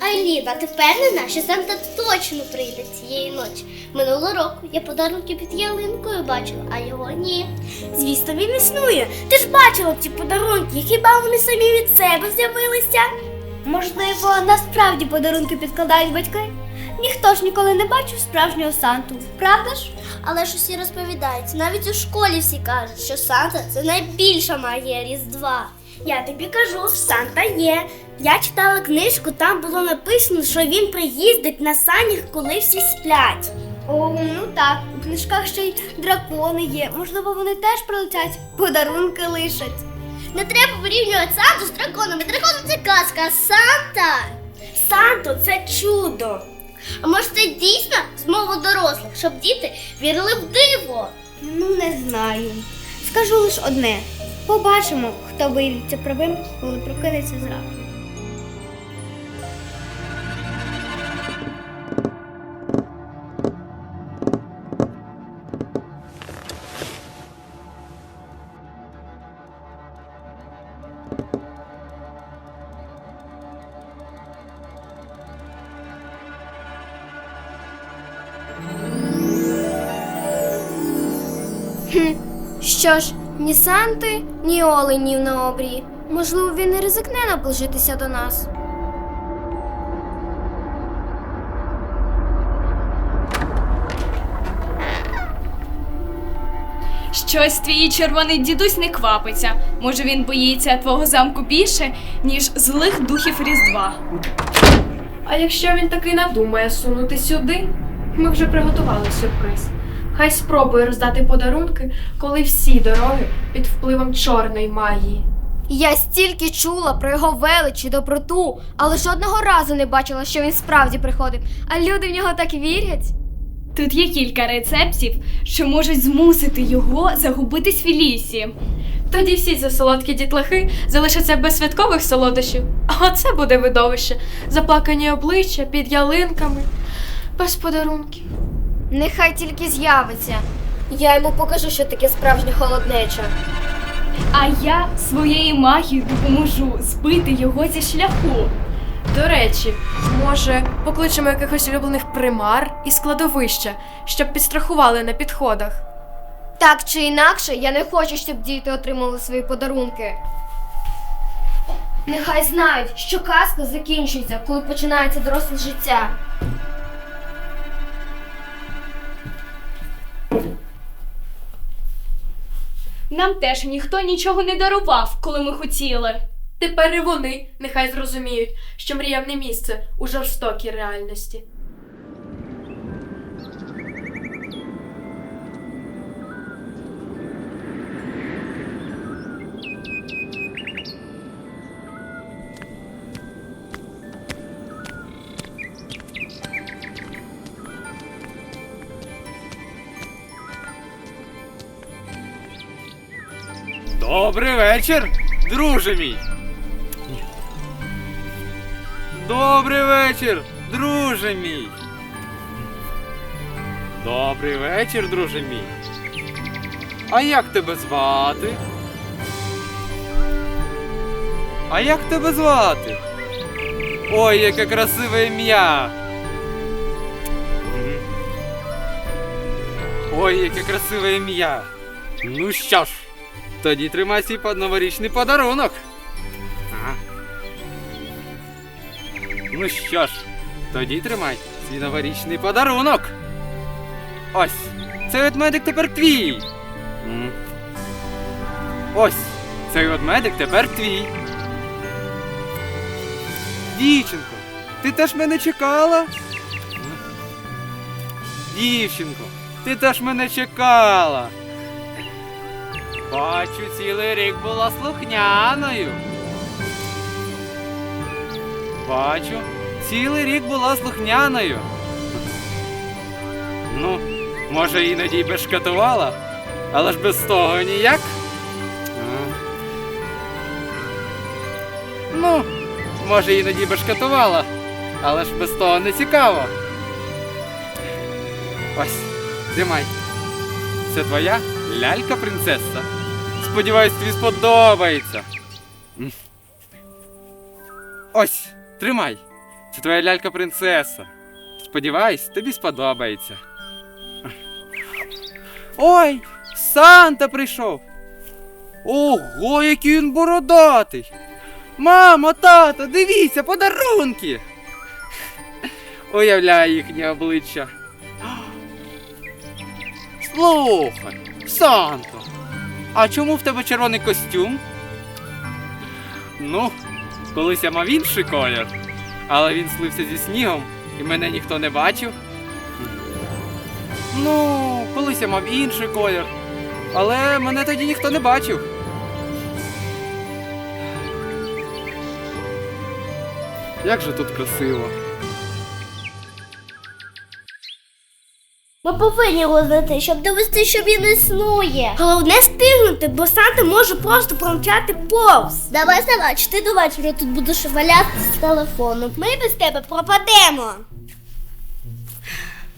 Аліна ти впевнена, що Санта точно прийде цієї ночі. Минулого року я подарунки під ялинкою бачила, а його ні. Звісно, він існує. Ти ж бачила ці подарунки, хіба вони самі від себе з'явилися? Можливо, насправді подарунки підкладають батьки? Ніхто ж ніколи не бачив справжнього Санту, правда ж? Але ж усі розповідають, навіть у школі всі кажуть, що Санта це найбільша магія Різдва. Я тобі кажу, Санта є. Я читала книжку, там було написано, що він приїздить на санях, коли всі сплять. О, ну так, у книжках ще й дракони є. Можливо, вони теж прилетять, подарунки лишать. Не треба порівнювати Санту з драконами. Дракон це казка, а Санта. Санто це чудо. А може це дійсно змова дорослих, щоб діти вірили в диво? Ну, не знаю. Скажу лише одне: побачимо, хто виявиться правим, коли прокинеться зранку. Що ж, ні Санти, ні оленів на обрії. Можливо, він не ризикне наближитися до нас. Щось твій червоний дідусь не квапиться. Може він боїться твого замку більше, ніж злих духів Різдва. А якщо він таки надумає сунути сюди, ми вже приготували сюрприз. Хай спробує роздати подарунки, коли всі дороги під впливом чорної магії. Я стільки чула про його велич і доброту, але жодного разу не бачила, що він справді приходить. А люди в нього так вірять. Тут є кілька рецептів, що можуть змусити його загубитись в лісі. Тоді всі ці солодкі дітлахи залишаться без святкових солодощів. А це буде видовище. Заплакані обличчя під ялинками, без подарунків. Нехай тільки з'явиться. Я йому покажу, що таке справжня холоднеча. А я своєю магією допоможу збити його зі шляху. До речі, може, покличемо якихось улюблених примар і складовища, щоб підстрахували на підходах. Так чи інакше, я не хочу, щоб діти отримали свої подарунки. Нехай знають, що казка закінчується, коли починається доросле життя. Нам теж ніхто нічого не дарував, коли ми хотіли. Тепер і вони нехай зрозуміють, що мріяв не місце у жорстокій реальності. Добрий вечір, друже мій. Добрий вечір, друже мій. Добрий вечір, друже мій. А як тебе звати? А як тебе звати? Ой, яке красиве ім'я. Ой, яке красиве ім'я. Ну що ж, тоді тримай свій новорічний подарунок. А. Ну що ж, тоді тримай свій новорічний подарунок. Ось, цей ведмедик тепер твій. Ось, цей ведмедик тепер твій. Дівчинко, ти теж мене чекала? Дівчинко, ти теж мене чекала. Бачу, цілий рік була слухняною. Бачу, цілий рік була слухняною. Ну, може, іноді й бешкетувала, але ж без того ніяк. Ну, може, іноді й бешкетувала, але ж без того не цікаво. Ось, тримай. Це твоя лялька принцеса. Сподіваюсь, тобі сподобається. Ось, тримай. Це твоя лялька принцеса. Сподіваюсь, тобі сподобається. Ой, Санта прийшов. Ого, який він бородатий. Мамо, тато, дивіться, подарунки. Уявляю їхнє обличчя. Слухай, Санто, а чому в тебе червоний костюм? Ну, колись я мав інший колір, але він слився зі снігом і мене ніхто не бачив. Ну, колись я мав інший колір, але мене тоді ніхто не бачив. Як же тут красиво. Ми повинні його знайти, щоб довести, що він існує. Головне стигнути, бо Санта може просто промчати повз. Давай, чи ти до вечора тут будеш валятися з телефоном. Ми без тебе пропадемо.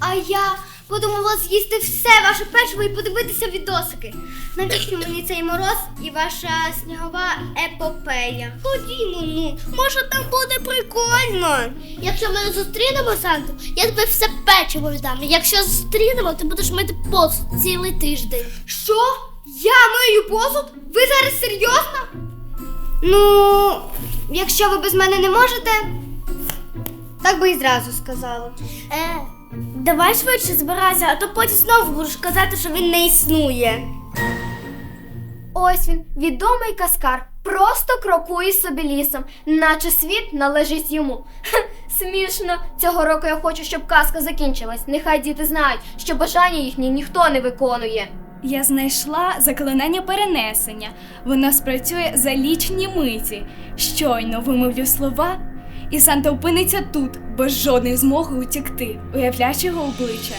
А я подумала з'їсти все ваше печиво і подивитися відосики. Навіщо мені цей мороз і ваша снігова епопея? Ходімо, ну, може там буде прикольно. Якщо ми зустрінемо Санту, я тобі все печиво віддам. Якщо зустрінемо, ти будеш мити посуд цілий тиждень. Що? Я мию посуд? Ви зараз серйозно? Ну, якщо ви без мене не можете, так би і зразу сказала. Е, давай швидше збирайся, а то потім знову будеш казати, що він не існує. Ось він, відомий каскар, просто крокує собі лісом, наче світ належить йому. Хе, смішно. Цього року я хочу, щоб казка закінчилась. Нехай діти знають, що бажання їхні ніхто не виконує. Я знайшла заклинання перенесення. Воно спрацює за лічні миті. Щойно вимовлю слова, і Санта опиниться тут, без жодної змоги утікти, уявляючи його обличчя.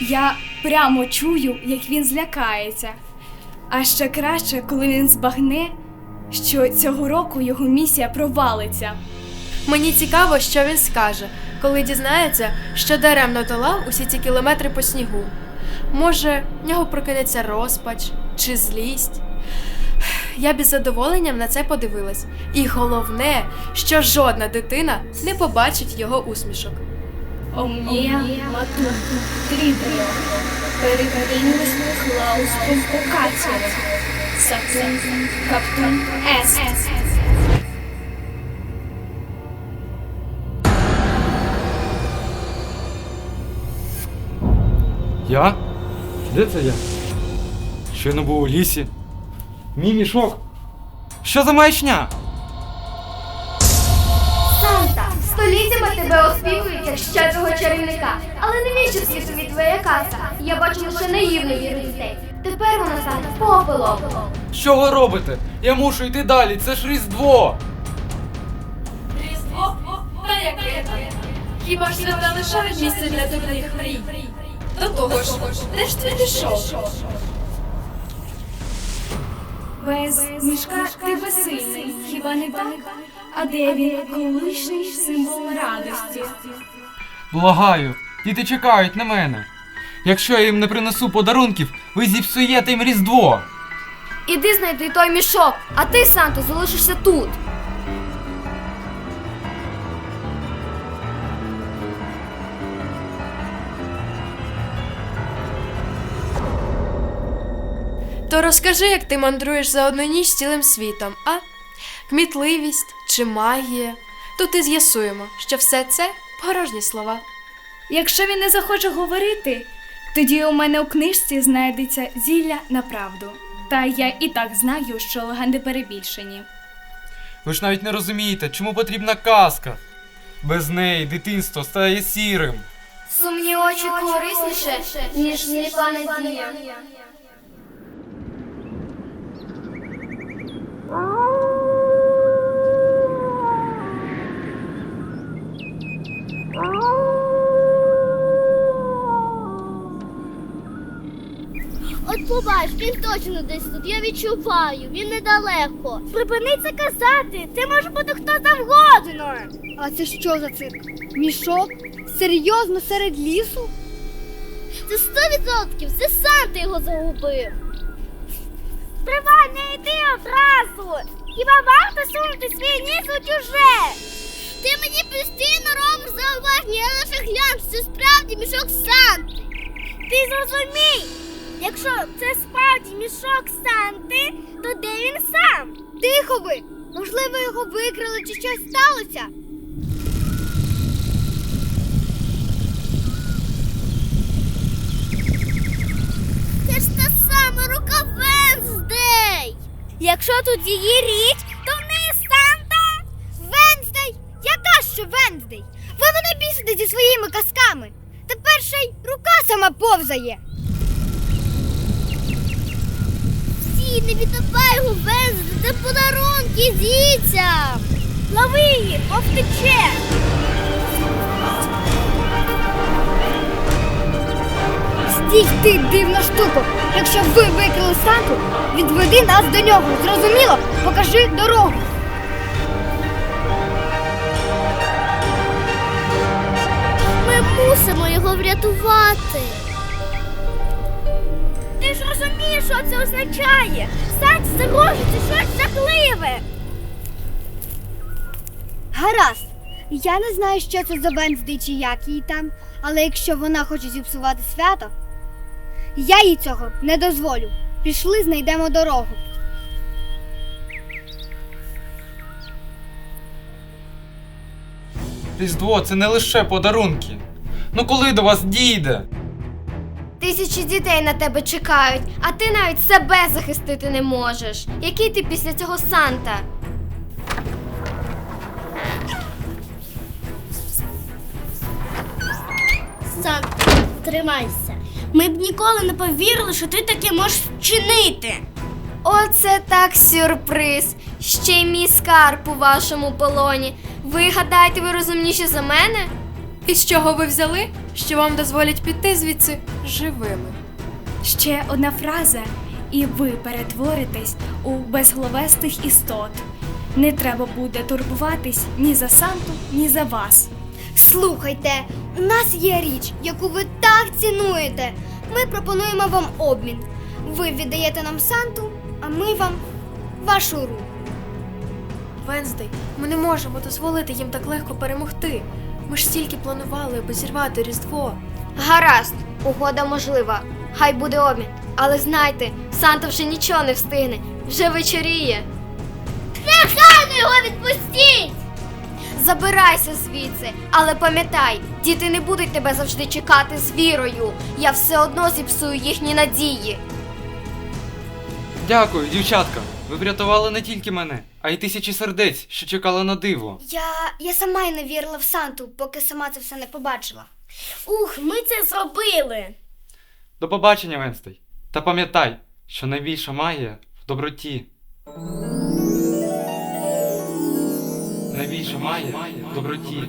Я прямо чую, як він злякається. А ще краще, коли він збагне, що цього року його місія провалиться. Мені цікаво, що він скаже, коли дізнається, що даремно долав усі ці кілометри по снігу. Може, в нього прокинеться розпач чи злість. Я б із задоволенням на це подивилась. І головне, що жодна дитина не побачить його усмішок. Омнія мату трідео, перекарінус клаус конвокація, сатун каптун ес. Я? Де це я? Щойно був у лісі. Мій мішок. Що за маячня? Санта, століттями тебе оспівують як щедрого чарівника. Але навіщо світові твоя казка? Я бачу лише наївну віру дітей. Тепер вона Санта попелом. Що ви робите? Я мушу йти далі, це ж Різдво! Хіба ж свята лишають місце для дурних мрій? До того ж, де ж ти пішов? Без мішка ти безсильний, хіба не так? А де він, колишній символ радості? Благаю, діти чекають на мене. Якщо я їм не принесу подарунків, ви зіпсуєте їм Різдво. Іди знайди той мішок, а ти, Санто, залишишся тут. То розкажи, як ти мандруєш за одну ніч цілим світом, а? Кмітливість чи магія? Тут і з'ясуємо, що все це порожні слова. Якщо він не захоче говорити, тоді у мене у книжці знайдеться зілля на правду. Та я і так знаю, що легенди перебільшені. Ви ж навіть не розумієте, чому потрібна казка. Без неї дитинство стає сірим. Сумні очі корисніше, ніж сліпа надія. Побач, він точно десь тут. Я відчуваю, він недалеко. Припини це казати. Це може бути хто завгодно. А це що за цирк? Мішок? Серйозно серед лісу? Це сто відсотків. Це Санта його загубив. Тривай, не йди одразу. Хіба варто сунути свій ніс у чуже? Ти мені постійно робиш зауваження, я лише гляну, що це справді мішок Санти. Ти зрозумій, якщо це справді мішок Санти, то де він сам? Тихо ви! Можливо, його викрили чи щось сталося? Це ж та сама рука Венздей. Якщо тут її річ, то в неї Санта. Венздей! Яка ще Венздей? Ви мене бісите зі своїми казками. Тепер ще й рука сама повзає. Всі, не віддавай його Венздей, це подарунки дітям. Лови її, повтече. Стій ти, дивна штука! Якщо ви викрили Санту, відведи нас до нього. Зрозуміло? Покажи дорогу. Ми мусимо його врятувати. Ж розумієш, що це означає? Санті загрожується щось жахливе. Гаразд. Я не знаю, що це за Венздей чи як її там, але якщо вона хоче зіпсувати свято, я їй цього не дозволю. Пішли, знайдемо дорогу. Різдво це не лише подарунки. Ну коли до вас дійде? Тисячі дітей на тебе чекають, а ти навіть себе захистити не можеш. Який ти після цього Санта? Санта, тримайся. Ми б ніколи не повірили, що ти таке можеш вчинити. Оце так сюрприз. Ще й мій скарб у вашому полоні. Ви гадаєте, ви розумніші за мене? І з чого ви взяли, що вам дозволять піти звідси живими? Ще одна фраза, і ви перетворитесь у безголовестих істот. Не треба буде турбуватись ні за Санту, ні за вас. Слухайте, у нас є річ, яку ви так цінуєте. Ми пропонуємо вам обмін. Ви віддаєте нам Санту, а ми вам вашу руку. Венздей, ми не можемо дозволити їм так легко перемогти. Ми ж стільки планували обезірвати Різдво. Гаразд, угода можлива. Хай буде обмін. Але знайте, Санта вже нічого не встигне, вже вечоріє. Негайно його відпустіть! Забирайся звідси, але пам'ятай, діти не будуть тебе завжди чекати з вірою. Я все одно зіпсую їхні надії. Дякую, дівчатка. Ви врятували не тільки мене, а й тисячі сердець, що чекали на диво. Я, я сама й не вірила в Санту, поки сама це все не побачила. Ух, ми це зробили. До побачення, Венстей. Та пам'ятай, що найбільша магія в доброті. Найбільша магія в доброті.